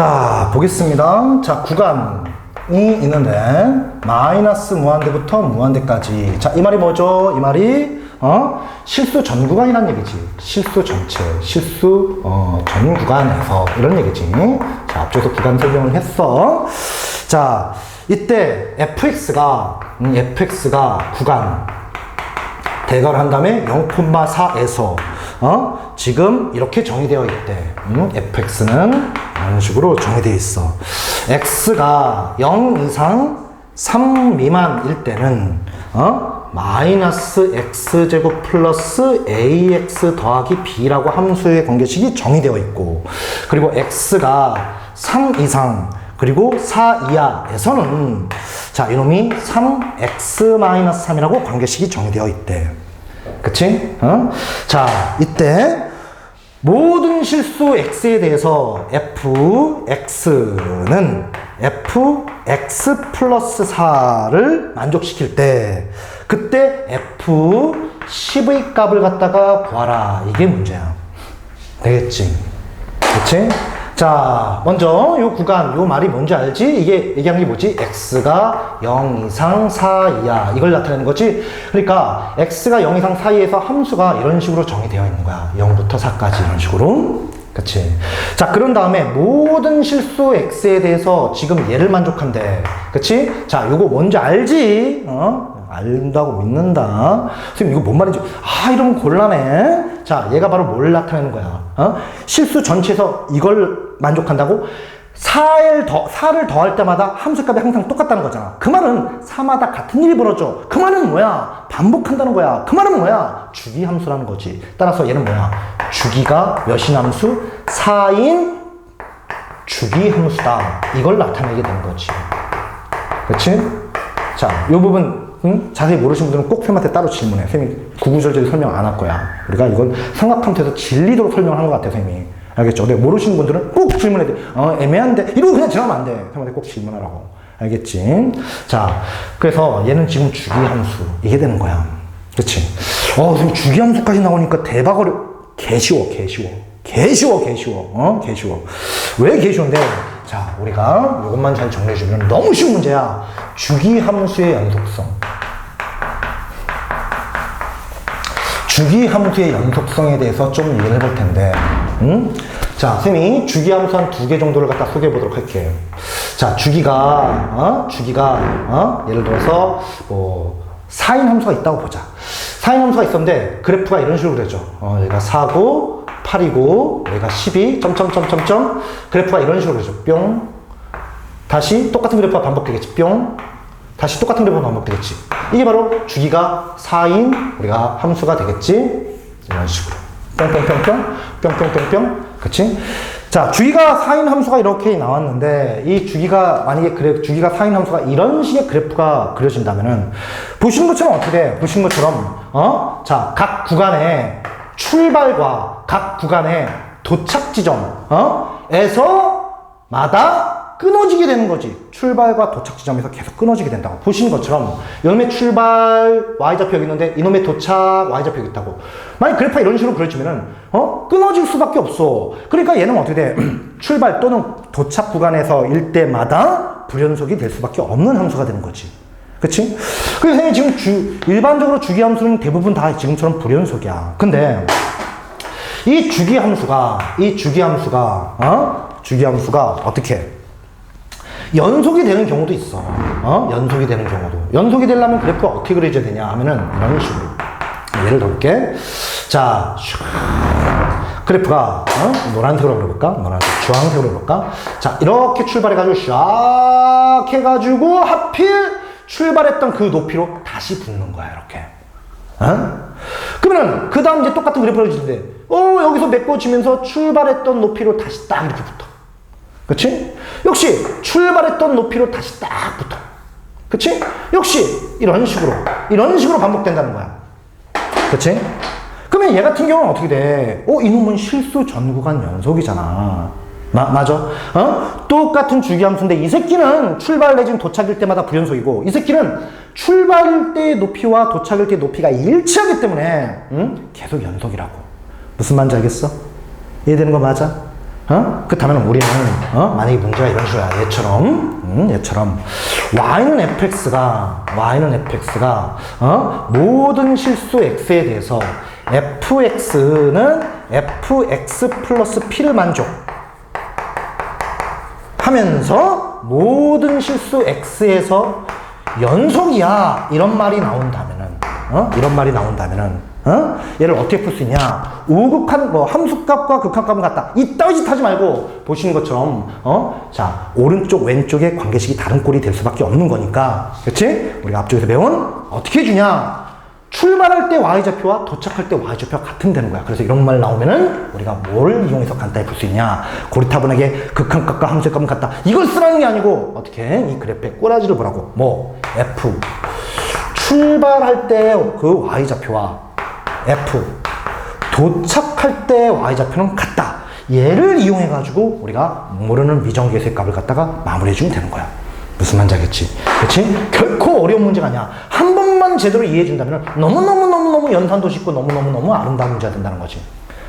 자, 보겠습니다. 자, 구간이 있는데, 마이너스 무한대부터 무한대까지. 자, 이 말이 뭐죠? 이 말이, 어? 실수 전 구간이란 얘기지. 실수 전체, 실수, 어, 전 구간에서. 이런 얘기지. 자, 앞쪽에서 구간 설명을 했어. 자, 이때 fx가, 음, fx가 구간, 대괄 한 다음에 0,4에서 어? 지금 이렇게 정의되어 있대. 음? fx는 이런 식으로 정의되어 있어. x가 0 이상 3 미만일 때는 어? 마이너스 x제곱 플러스 ax 더하기 b라고 함수의 관계식이 정의되어 있고 그리고 x가 3 이상 그리고 4 이하에서는 자 이놈이 3x-3이라고 관계식이 정의되어 있대. 그치? 어? 자, 이때 모든 실수 x에 대해서 fx는 fx 플러스 4를 만족시킬 때 그때 f 10의 값을 갖다가 구하라. 이게 문제야. 되겠지? 그치? 자, 먼저 요 구간, 요 말이 뭔지 알지? 이게 얘기하는 게 뭐지? x가 0 이상 4 이하 이걸 나타내는 거지. 그러니까 x가 0 이상 4 이하에서 함수가 이런 식으로 정의되어 있는 거야. 0부터 4까지 이런 식으로. 그치? 자, 그런 다음에 모든 실수 x에 대해서 지금 얘를 만족한대. 그치? 자, 요거 뭔지 알지? 어? 안다고 믿는다. 선생님, 이거 뭔 말인지, 아, 이러면 곤란해. 자, 얘가 바로 뭘 나타내는 거야? 어? 실수 전체에서 이걸 만족한다고? 4를 더, 4를 더할 때마다 함수값이 항상 똑같다는 거잖아. 그 말은 4마다 같은 일이 벌어져. 그 말은 뭐야? 반복한다는 거야. 그 말은 뭐야? 주기 함수라는 거지. 따라서 얘는 뭐야? 주기가 몇인 함수? 4인 주기 함수다. 이걸 나타내게 되는 거지. 그치? 자, 이 부분 응? 자세히 모르시는 분들은 꼭 쌤한테 따로 질문해. 쌤이 구구절절 설명 안 할 거야. 우리가 이건 삼각함수에서 질리도록 설명하는 것 같아, 쌤이. 알겠죠? 근데 모르시는 분들은 꼭 질문해야 돼. 어, 애매한데? 이러고 그냥 지나가면 안 돼. 쌤한테 꼭 질문하라고. 알겠지? 자, 그래서 얘는 지금 주기함수. 이게 되는 거야. 그치? 어, 지금 주기함수까지 나오니까 대박 어려, 개 쉬워, 개 쉬워. 개 쉬워, 개 쉬워. 어? 개 쉬워. 왜개 쉬운데? 자, 우리가 이것만 잘 정리해주면 너무 쉬운 문제야. 주기함수의 연속성. 주기함수의 연속성에 대해서 좀 얘기를 해볼 텐데, 음? 자, 쌤이 주기함수 한 두 개 정도를 갖다 소개해 보도록 할게요. 자, 주기가, 어? 주기가, 어? 예를 들어서, 뭐, 4인 함수가 있다고 보자. 4인 함수가 있었는데, 그래프가 이런 식으로 그려져. 어, 얘가 4고, 8이고, 얘가 12, 점점점점점, 그래프가 이런 식으로 그려져. 뿅. 다시 똑같은 그래프가 반복되겠지. 뿅. 다시 똑같은 그래프가 반복되겠지. 이게 바로 주기가 4인 우리가 함수가 되겠지. 이런 식으로. 뿅뿅뿅뿅, 뿅뿅뿅뿅. 그치? 자, 주기가 4인 함수가 이렇게 나왔는데, 이 주기가, 만약에 그래, 주기가 4인 함수가 이런 식의 그래프가 그려진다면은, 보시는 것처럼 어떻게 돼? 보시는 것처럼, 어? 자, 각 구간의 출발과 각 구간의 도착 지점, 어? 에서 마다 끊어지게 되는 거지. 출발과 도착 지점에서 계속 끊어지게 된다고. 보시는 것처럼 이놈의 출발 y좌표 여기 있는데 이놈의 도착 y좌표 여기 있다고. 만약 그래프가 이런 식으로 그려지면은 어 끊어질 수밖에 없어. 그러니까 얘는 어떻게 돼? 출발 또는 도착 구간에서 일 때마다 불연속이 될 수밖에 없는 함수가 되는 거지. 그치? 그래서 선생님 지금 주, 일반적으로 주기 함수는 대부분 다 지금처럼 불연속이야. 근데 이 주기 함수가 이 주기 함수가 어? 주기 함수가 어떻게 해? 연속이 되는 경우도 있어. 어? 연속이 되는 경우도. 연속이 되려면 그래프가 어떻게 그려져야 되냐 하면은 이런 식으로. 예를 들어볼게. 자, 슉. 그래프가 어? 노란색으로 그려볼까? 노란색, 주황색으로 그려볼까? 자, 이렇게 출발해가지고 샥 해가지고 하필 출발했던 그 높이로 다시 붙는 거야, 이렇게. 어? 그러면은 그 다음 이제 똑같은 그래프를 그려지는데 어 여기서 메꿔지면서 출발했던 높이로 다시 딱 이렇게 붙어. 그치? 역시 출발했던 높이로 다시 딱 붙어. 그치? 역시 이런 식으로 이런 식으로 반복된다는 거야. 그치? 그러면 얘 같은 경우는 어떻게 돼? 어, 이놈은 실수 전 구간 연속이잖아. 마, 맞아? 어? 똑같은 주기함수인데 이 새끼는 출발 내지는 도착일 때마다 불연속이고 이 새끼는 출발일 때의 높이와 도착일 때의 높이가 일치하기 때문에 응? 계속 연속이라고. 무슨 말인지 알겠어? 이해되는 거 맞아? 어? 그렇다면 우리는 어? 만약에 문제가 이런 식으로야 얘처럼 음, 얘처럼 y는 fx가 y는 fx가 어? 모든 실수 x에 대해서 fx는 fx 플러스 p를 만족 하면서 모든 실수 x에서 연속이야 이런 말이 나온다면은 어? 이런 말이 나온다면은 어? 얘를 어떻게 풀 수 있냐 우극한 뭐 함수값과 극한값은 같다 이따위 짓 하지 말고 보시는 것처럼 어? 자 오른쪽 왼쪽의 관계식이 다른 꼴이 될 수밖에 없는 거니까 그렇지 우리가 앞쪽에서 배운 어떻게 해주냐 출발할 때 y좌표와 도착할 때 y좌표가 같은 되는 거야. 그래서 이런 말 나오면은 우리가 뭘 이용해서 간단히 풀 수 있냐. 고리타분하게 극한값과 함수의 값은 같다. 이걸 쓰라는 게 아니고 어떻게 이 그래프의 꼬라지를 보라고. 뭐 f 출발할 때 그 y좌표와 f 도착할 때 y좌표는 같다. 얘를 이용해 가지고 우리가 모르는 미정계수의 값을 갖다가 마무리해 주면 되는 거야. 무슨 말인지 알겠지? 그렇지? 결코 어려운 문제가 아니야. 한 번만 제대로 이해해 준다면 너무너무너무너무 연산도 쉽고 너무너무너무 아름다운 문제가 된다는 거지.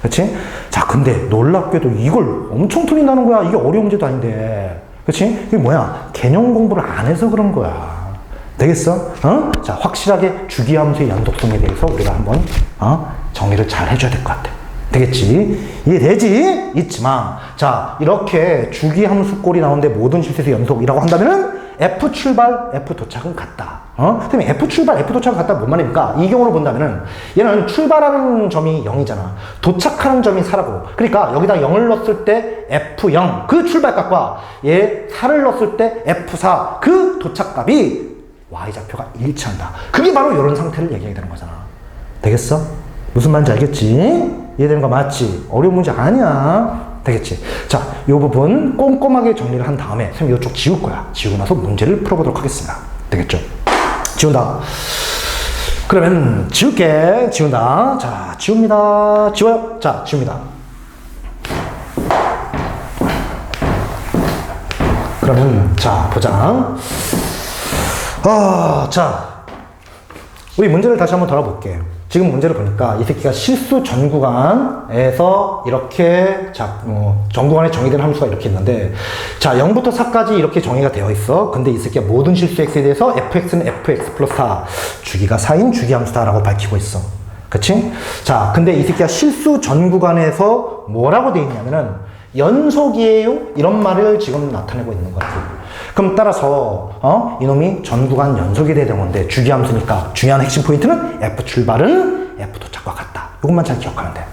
그렇지? 자, 근데 놀랍게도 이걸 엄청 틀린다는 거야. 이게 어려운 문제도 아닌데. 그렇지? 이게 뭐야? 개념 공부를 안 해서 그런 거야. 되겠어? 어? 자, 확실하게 주기함수의 연속성에 대해서 우리가 한번 어? 정리를 잘 해줘야 될 것 같아. 되겠지? 이해되지? 있지만, 자, 이렇게 주기함수 꼴이 나오는데 모든 실수에서 연속이라고 한다면은 F 출발, F 도착은 같다. 어? F 출발, F 도착은 같다. 뭔 말입니까? 이 경우로 본다면은 얘는 출발하는 점이 0이잖아. 도착하는 점이 4라고. 그러니까 여기다 0을 넣었을 때 F0, 그 출발값과 얘 4를 넣었을 때 F4, 그 도착값이 Y좌표가 일치한다. 그게 바로 이런 상태를 얘기하게 되는 거잖아. 되겠어? 무슨 말인지 알겠지? 이해되는 거 맞지? 어려운 문제 아니야. 되겠지? 자, 이 부분 꼼꼼하게 정리를 한 다음에 선생님 이쪽 지울 거야. 지우고 나서 문제를 풀어보도록 하겠습니다. 되겠죠? 지운다. 그러면 지울게. 지운다. 자, 지웁니다. 지워요. 자, 지웁니다. 그러면 자, 보자. 아, 자. 우리 문제를 다시 한번 돌아볼게. 지금 문제를 보니까 이 새끼가 실수 전 구간에서 이렇게 자, 어, 전 구간에 정의된 함수가 이렇게 있는데 자, 0부터 4까지 이렇게 정의가 되어 있어. 근데 이 새끼가 모든 실수 x에 대해서 fx는 fx 플러스 4, 주기가 4인 주기 함수다 라고 밝히고 있어. 그치? 자, 근데 이 새끼가 실수 전 구간에서 뭐라고 되어 있냐면은 연속이에요? 이런 말을 지금 나타내고 있는 거야. 그럼 따라서 어? 이놈이 전 구간 연속이 돼야 되는 건데 주기함수니까 중요한 핵심 포인트는 F 출발은 F 도착과 같다. 이것만 잘 기억하면 돼.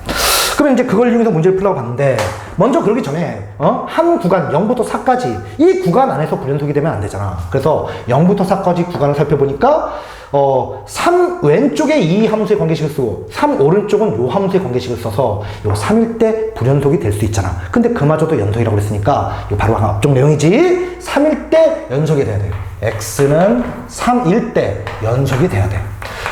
그러면 이제 그걸 이용해서 문제를 풀려고 봤는데 먼저 그러기 전에 어? 한 구간 0부터 4까지 이 구간 안에서 불연속이 되면 안 되잖아. 그래서 0부터 4까지 구간을 살펴보니까 어, 3 왼쪽에 이 함수의 관계식을 쓰고 3 오른쪽은 요 함수의 관계식을 써서 요 3일 때 불연속이 될 수 있잖아. 근데 그마저도 연속이라고 그랬으니까 이거 바로 앞쪽 내용이지. 3일 때 연속이 돼야 돼. x는 3일 때 연속이 돼야 돼.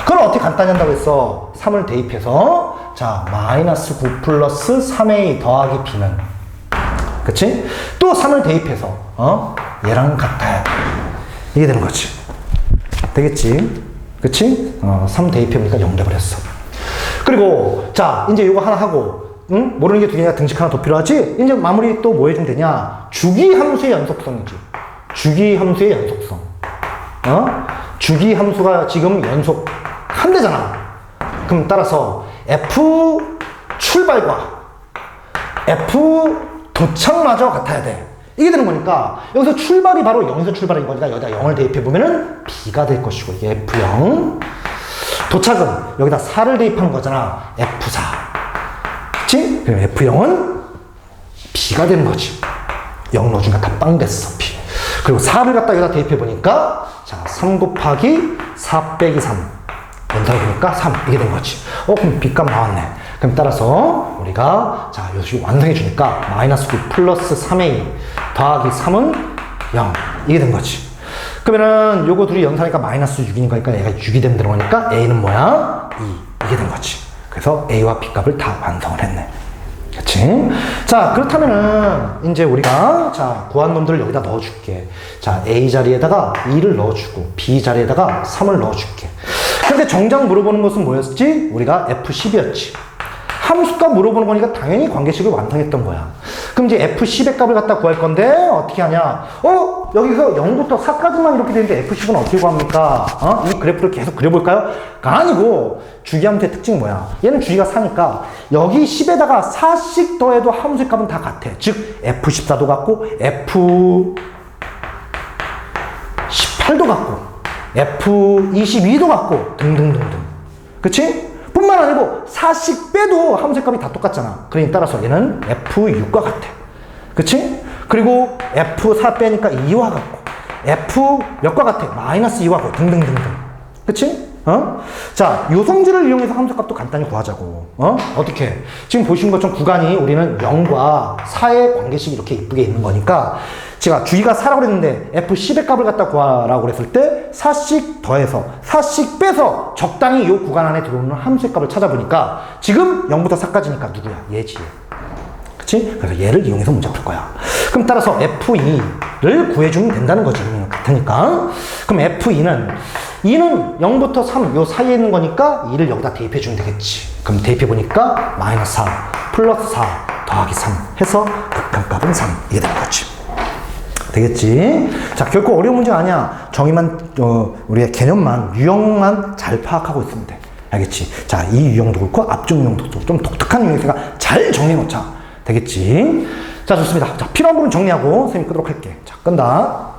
그럼 어떻게 간단히 한다고 했어? 3을 대입해서 자 마이너스 9 플러스 3a 더하기 b는 그치? 또 3을 대입해서 어? 얘랑 같아야 돼. 이게 되는 거지. 되겠지? 그치? 어, 3 대입해 보니까 0 돼버렸어. 그리고, 자, 이제 이거 하나 하고, 응? 모르는 게 두 개가 등식 하나 더 필요하지? 이제 마무리 또 뭐 해주면 되냐? 주기 함수의 연속성이지. 주기 함수의 연속성. 어? 주기 함수가 지금 연속 한 대잖아. 그럼 따라서 F 출발과 F 도착마저 같아야 돼. 이게 되는 거니까 여기서 출발이 바로 0에서 출발인 거니까 여기다 0을 대입해 보면은 B가 될 것이고 이게 F0 도착은 여기다 4를 대입한 거잖아. F4 그치? 그럼 F0은 B가 되는 거지. 0 넣어주니까 다 빵 됐어 B 그리고 4를 갖다 여기다 대입해 보니까 자, 3 곱하기 4 빼기 3 연산해 보니까 3 이게 된 거지. 어 그럼 B값 나왔네. 그럼 따라서 우리가 자 요시 완성해 주니까 마이너스 9 플러스 3a 더하기 3은 0 이게 된 거지 그러면은 요거 둘이 연산하니까 마이너스 6이니까 그러니까 얘가 6이 되면 들어가니까 a는 뭐야? 2 이게 된 거지 그래서 a와 b 값을 다 완성을 했네 그치? 자, 그렇다면은, 이제 우리가, 자, 구한 놈들을 여기다 넣어줄게. 자, A 자리에다가 2를 넣어주고, B 자리에다가 3을 넣어줄게. 근데 정작 물어보는 것은 뭐였지? 우리가 F10이었지. 함수값 물어보는 거니까 당연히 관계식을 완성했던 거야. 그럼 이제 F10의 값을 갖다 구할 건데, 어떻게 하냐? 어? 여기서 0부터 4까지만 이렇게 되는데 F10은 어떻게 구합니까? 어? 이 그래프를 계속 그려볼까요? 아니고, 주기함수의 특징이 뭐야? 얘는 주기가 4니까, 여기 10에다가 4씩 더해도 함수의 값은 다 같아. 즉, F14도 같고, F, 18도 같고, F22도 같고, 등등등등. 그치? 뿐만 아니고 4씩 빼도 함수의 값이 다 똑같잖아. 그러니 따라서 얘는 F6과 같아. 그치? 그리고 F4 빼니까 2와 같고, F 몇과 같아? 마이너스 2와 같고, 등등등등. 그치? 어? 자, 요 성질을 이용해서 함수값도 간단히 구하자고. 어? 어떻게? 지금 보신 것처럼 구간이 우리는 0과 4의 관계식이 이렇게 이쁘게 있는 거니까 제가 주기가 4라고 그랬는데 F10의 값을 갖다 구하라고 그랬을 때 4씩 더해서 4씩 빼서 적당히 이 구간 안에 들어오는 함수의 값을 찾아보니까 지금 0부터 4까지니까 누구야? 얘지. 그치? 그래서 얘를 이용해서 문제 풀 거야. 그럼 따라서 F2를 구해주면 된다는 거지. 같으니까. 그럼 F2는 2는 0부터 3, 요 사이에 있는 거니까 2를 여기다 대입해 주면 되겠지. 그럼 대입해 보니까 마이너스 4, 플러스 4, 더하기 3 해서 극한값은 3. 이게 되는 거지. 되겠지? 자, 결코 어려운 문제가 아니야. 정의만, 어, 우리의 개념만, 유형만 잘 파악하고 있으면 돼. 알겠지? 자, 이 유형도 그렇고, 앞쪽 유형도 그렇고, 좀 독특한 유형이 니까 잘 정리해 놓자. 되겠지? 자, 좋습니다. 자, 필요한 부분 정리하고 선생님이 끄도록 할게. 자, 끈다.